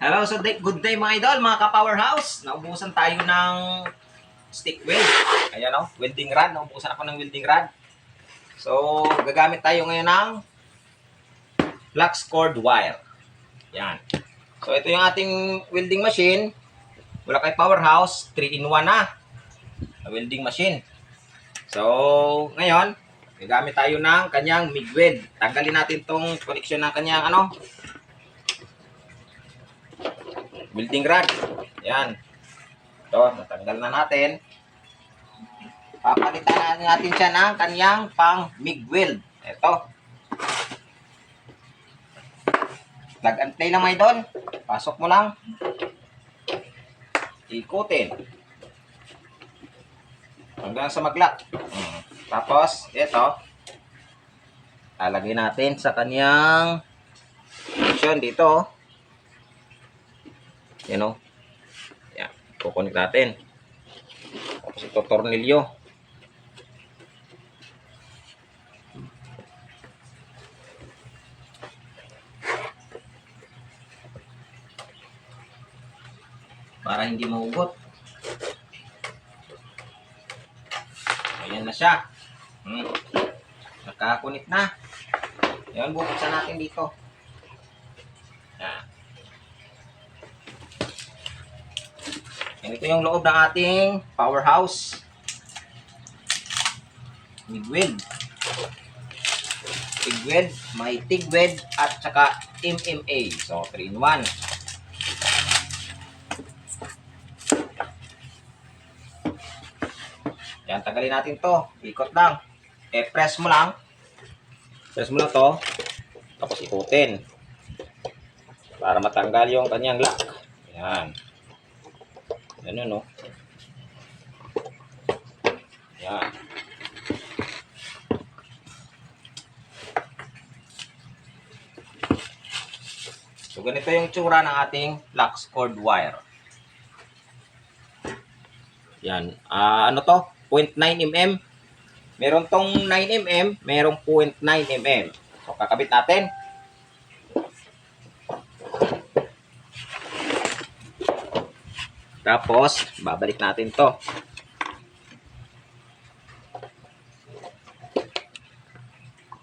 Hello, so day, good day mga idol, mga ka-powerhouse. Naubusan tayo ng stick weld. Ayan o, welding rod. Naubusan ako ng welding rod. So, gagamit tayo ngayon ng flux cord wire. Yan. So, ito yung ating welding machine. Mula kay powerhouse, 3-in-1 na. na welding machine. So, ngayon, gagamit tayo ng kanyang MIG weld. Tanggalin natin tong connection ng kanyang ano, welding rod. Yan. Ito, natanggal na natin. Papalitan na natin siya ng kanyang pang MIG weld. Ito. Plug and play lang mga idol. Pasok mo lang. Ikutin. Hanggang sa mag-lock. Hmm. Tapos, ito. Lalagay natin sa kanyang connection dito. Yan o. Yan. Kukunik natin. Tapos ito tornilyo. Para hindi mahugot. Ayan na siya. Hmm. Nakakunit na. Yan, bubuksan natin dito. Ito yung loob ng ating powerhouse. Mig weld. Tig weld, may tig weld at saka MMA. So, 3 in 1. Yan, tagalin natin to. Ikot lang. Eh, press mo lang. Press mo lang to. Tapos ikutin. Para matanggal yung kanyang lock. Yan. Ganun, no? Yan. So, ganito yung tsura ng ating flux cord wire. Yan. Ah, ano to? 0.9 mm. Meron tong 9 mm, merong 0.9 mm. So, kakabit natin. Tapos, babalik natin to.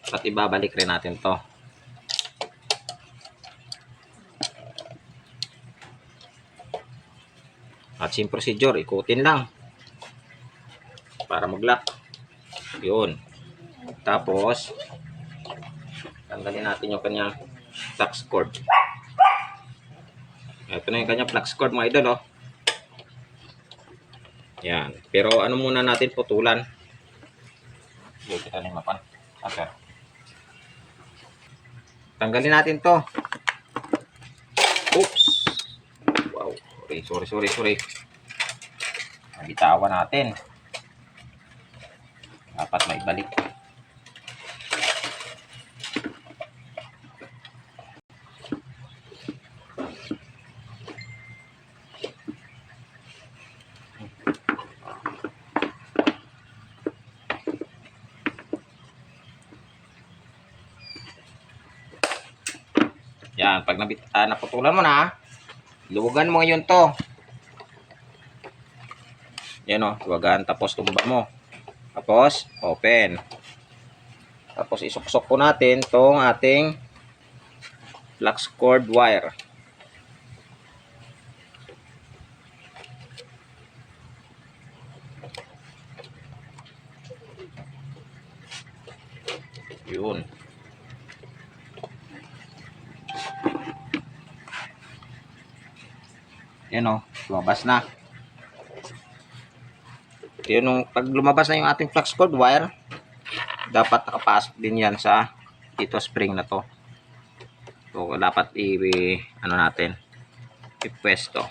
At ibabalik rin natin to. At same procedure, ikutin lang. Para mag-lock. Yun. Tapos, tanggalin natin yung kanyang flux cord. Ito na yung kanyang flux cord mga idol, oh. Yan. Pero ano muna natin putulan? Hindi kita na mapan. Okay. Tanggalin natin to. Oops. Wow. Sorry, sorry, sorry, sorry. Nabitawan natin. Dapat may balik. Yan, pag nabit, ah, naputulan mo na, luwagan mo ngayon to. Yan o, luwagan. Tapos tumba mo. Tapos, open. Tapos isuksok po natin tong ating flux cord wire. Yun. Yan o, lumabas na. Yun nung pag lumabas na yung ating flux cord wire, dapat nakapasok din yan sa dito spring na to. So, dapat i, ano natin, i-pwesto.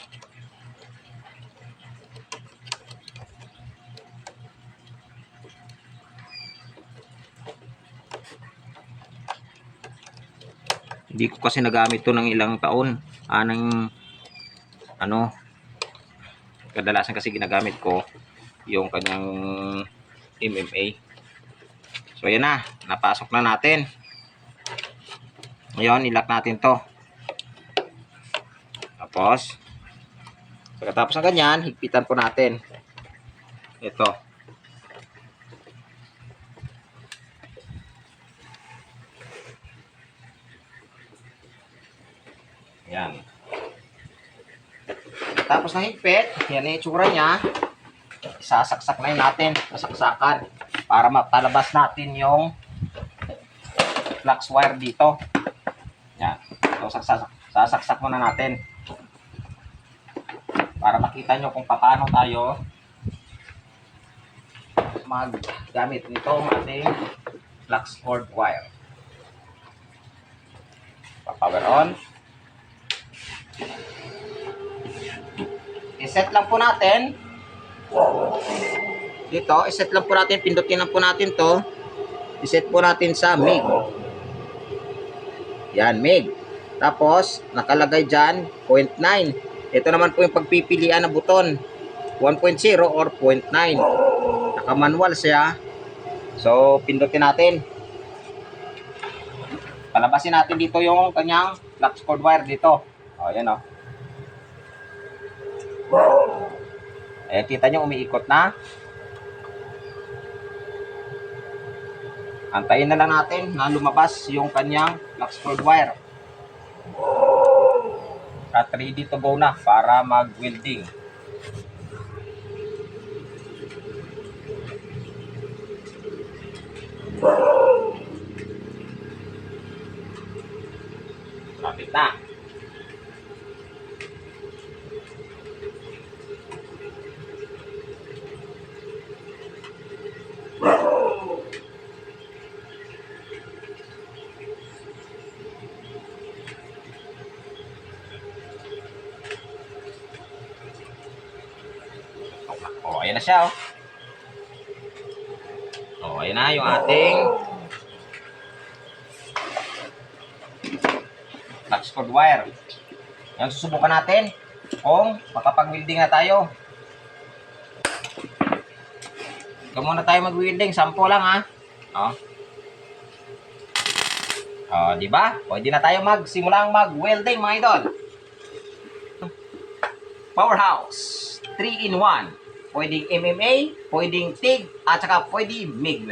Hindi ko kasi nagamit to ng ilang taon. Ah, ng, ano, kadalasan kasi ginagamit ko yung kanyang MMA. So, yan na. Napasok na natin. Ngayon, ilock natin to. Tapos, pagkatapos ng ganyan, higpitan po natin. Ito. Yan. Tapos ng higpit, yan yung itsura niya. Isasaksak na natin, sasaksakan, para matalabas natin yung flux wire dito. Yan. So, saksak, sasaksak muna natin. Para makita nyo kung paano tayo maggamit nitong ating flux cord wire. Pa-power on. I-set lang po natin. Dito, i-set lang po natin, pindutin lang po natin to. I-set po natin sa MIG. Yan, MIG. Tapos, nakalagay dyan, 0.9. Ito naman po yung pagpipilian ng buton. 1.0 or 0.9. Naka-manual siya. So, pindutin natin. Palabasin natin dito yung kanyang flux cord wire dito. O, yan o. Eh, kita nyo umiikot na. Antayin na lang natin na lumabas yung kanyang flux cord wire. At ready to go na para mag-welding. Lapit na. Oh, ayan na siya, oh. Oh, ayan na yung ating flux wire. Yan, susubukan natin kung makapag-welding na tayo. Ito muna tayo mag-welding. Sampo lang, ha? Oh. Oh, di ba? Pwede na tayo magsimulang mag-welding, mga idol. Powerhouse. 3 in 1. Pwedeng MMA, pwedeng TIG, at saka pwedeng MIG.